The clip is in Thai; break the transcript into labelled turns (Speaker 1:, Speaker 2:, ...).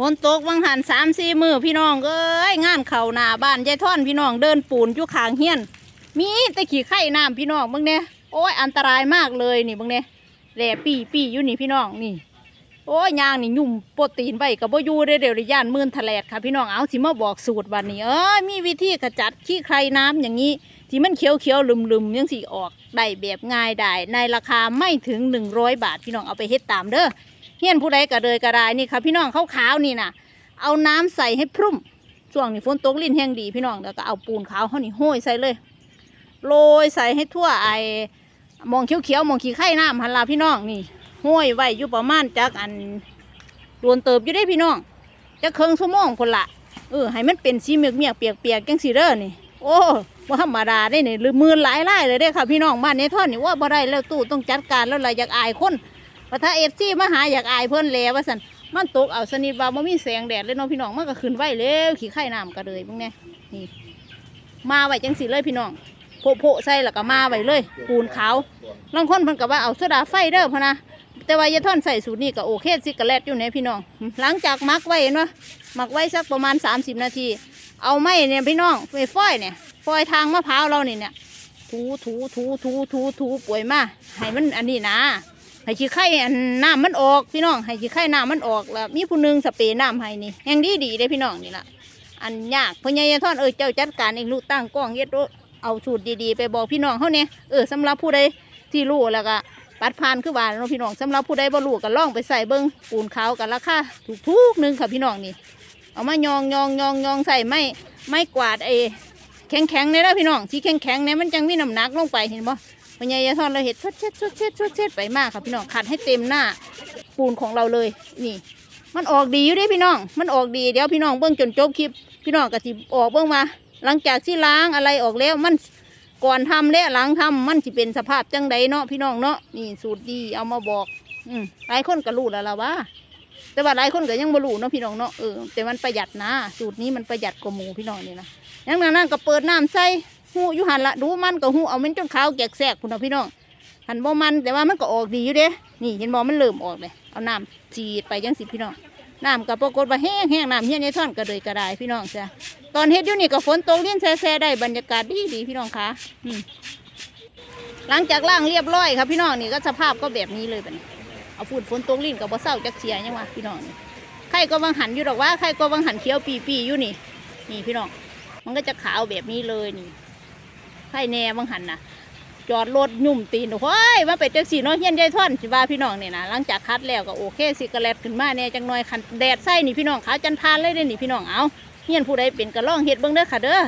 Speaker 1: ฝนตกวังหันสามสี่มือพี่น้องเอ้ยงานเข่าหนาบ้านยายท่อนพี่น้องเดินปูนอยู่ขางเฮียน มีแต่ขี่ไข่น้ำพี่น้องบางเนี่ยโอ้ยอันตรายมากเลยนี่บางเนี่ยแหล่ปีปีอยู่นี่พี่น้องนี่ โอ้ยยางนี่ยุ่มโปรตีนไว้กับบ่อยู่เด้อเดี๋ยวย่านมื่นทะแลดค่ะพี่น้องเอาสิมาบอกสูตรวันนี้เอ้ยมีวิธีขจัดขี้ใครน้ำอย่างนี้ที่มันเขียวเขียวๆลืมยังสีออกได้แบบง่ายได้ในราคาไม่ถึง 100 บาทพี่น้องเอาไปเฮ็ดตามเด้อ เฮี้ยนผู้ใดก็เลยก็ไดนี่ค่ะพี่น้องขาวๆนี่น่ะ เอาน้ำใส่ให้พรุ่มช่วงนี้ฝนตกลิ้นแห้งดีพี่น้องแล้วก็เอาปูนขาวเขานี่โห้อยใส่เลยโรยใส่ให้ทั่วไอมองเขียวๆมองขี้ไข่น้ำหันลาพี่น้องนี่ห้อยไว้อยู่ประมาณจักอันดวนเติบอยู่ได้พี่น้องจักเคืองชั่วโมงคนละเออให้มันเป็นสีเมียกเมียกเปียกเปียกจังสีเด้อนี่ โอ้ว่าธรรมดาได้เนี่ยหรือมือหลายไล่เลยได้ค่ะพี่น้องบ้านในท่อนนี่ว่าบ่ได้แล้วตู้ต้องจัดการแล้วล่ะอยากอายคน ว่าถ้าเอฟซีมาหาอยากอายเพิ่นแล้วว่าสันมันตกเอาสนิทว่าบ่มีแสงแดดเลยเนาะพี่น้องมันก็ขึ้นไว้แล้วขี้ไข่น้ำก็เลยพวกนี้นี่ มาไว้จังสีเลยพี่น้องโพะโพะใส่แล้วก็มาไว้เลยปูนขาวลางคนเพิ่นก็ว่าเอาโซดาไฟเด้อพะนะแต่ว่ายาท่อนใส่สูตรนี้ก็โอเคสิกระแลดอยู่ในพี่น้อง หลังจากมักไว้เห็นว่ามักไว้สักประมาณ 30 นาที เอาไม้เนี่ยพี่น้องไฟฟอยเนี่ยฟอยทางมะพร้าวเราเนี่ยเนี่ยถูถูถูถูถูถูป่วยมาให้มันอันนี้นะ ให้ขี้ไข่อันน้ำมันออกพี่น้องให้ขี้ไข่น้ำมันออกแล้วมีผู้หนึงสเปรย์น้ำให้นี่แห่งดีดีเด้พี่น้องนี่ล่ะอันยากพ่อใหญ่ยาท่อนเออเจ้าจัดการเองลูกตั้งกล้องเย็ดเอาสูตรดีๆ ไปบอกพี่น้องเขาเนี่ยเออสำหรับผู้ใดที่รู้แล้วก็ปัดผ่านคือว่าเนาะพี่น้องสำหรับผู้ใดบ่รู้ก็ล่องไปใส่เบิ้งปูนขาวกันราคาถูกๆหนึงค่ะพี่น้องนี่เอามายองยองยองยองใส่ไม้ไม้กวาดไอ้แข็งแข็งเนี่ยนะพี่น้องที่แข็งแข็งเนี่ยมันจังมีน้ำหนักลงไปเห็นบ่ พ่อใหญ่ยายทอนเราเห็ดชดเช็ดชดเช็ดชดเช็ดไปมากค่ะพี่น้องขัดให้เต็มหน้าปูนของเราเลยนี่ มันออกดีอยู่ด้พี่น้อง มันออกดีเดี๋ยวพี่น้องเบิ้องจนจบคลิป พี่น้องก็สิออกเบิ้องมา หลังจากที่ล้างอะไรออกแล้วมันก่อนทำและหลังทำมันสิเป็นสภาพจังใดเนาะพี่น้องเนาะนี่สูตรดีเอามาบอก อืมหลายคนก็รู้แล้วล่ะว่า แต่ว่าหลายคนก็ยังบ่รู้เนาะพี่น้องเนาะเออแต่มันประหยัดนะ สูตรนี้มันประหยัดกว่าหมูพี่น้องนี่นะยังนั้นนั่นก็เปิดน้ำใส่ หูอยู่หันละดูมันก็หูเอามันจนขาวแกกแสกคุณพี่น้องหันบ่มันแต่ว่ามันก็ออกดีอยู่เด้ นี่เห็นบ่มันเริ่มออกเลยเอาน้ำจีดไปจังสิพี่น้องน้ำก็ปรากฏว่าแห้งแห้งน้ำเฮียในท่อนก็เลยกระไดพี่น้องจ้ะตอนเฮ็ดอยู่นี่ก็ฝนตกเลี้ยนแซ่ๆได้บรรยากาศดีดีพี่น้องคะหลังจากล่างเรียบร้อยครับพี่น้องนี่ก็สภาพก็แบบนี้เลยบัดนี้เอาฝุ่นฝนตกลิ้นกับบ่เศร้าจักเสียยังวะพี่น้องนี่ใครก็วังหันอยู่ดอกว่าใครก็วังหันเขียวปีปีอยู่นี่ นี่พี่น้อง มันก็จะขาวแบบนี้เลยนี่ ไข่แน่บังหันนะจอดรถยุ่มตีนโอ้ยมาเป็ดจักสีเนาะเฮียนยายท่อนสิว่าพี่น้องเนี่ยนะหลังจากคัดแล้วก็โอเคสิกระแลดขึ้นมาแน่จังหน่อยคันแดดใส่นี่พี่น้องขาวจันทานเลยเด้นี่พี่น้องเอาเฮียนผู้ใดเป็นกระล่องเห็ดเบิ้งเด้อค่ะเด้อ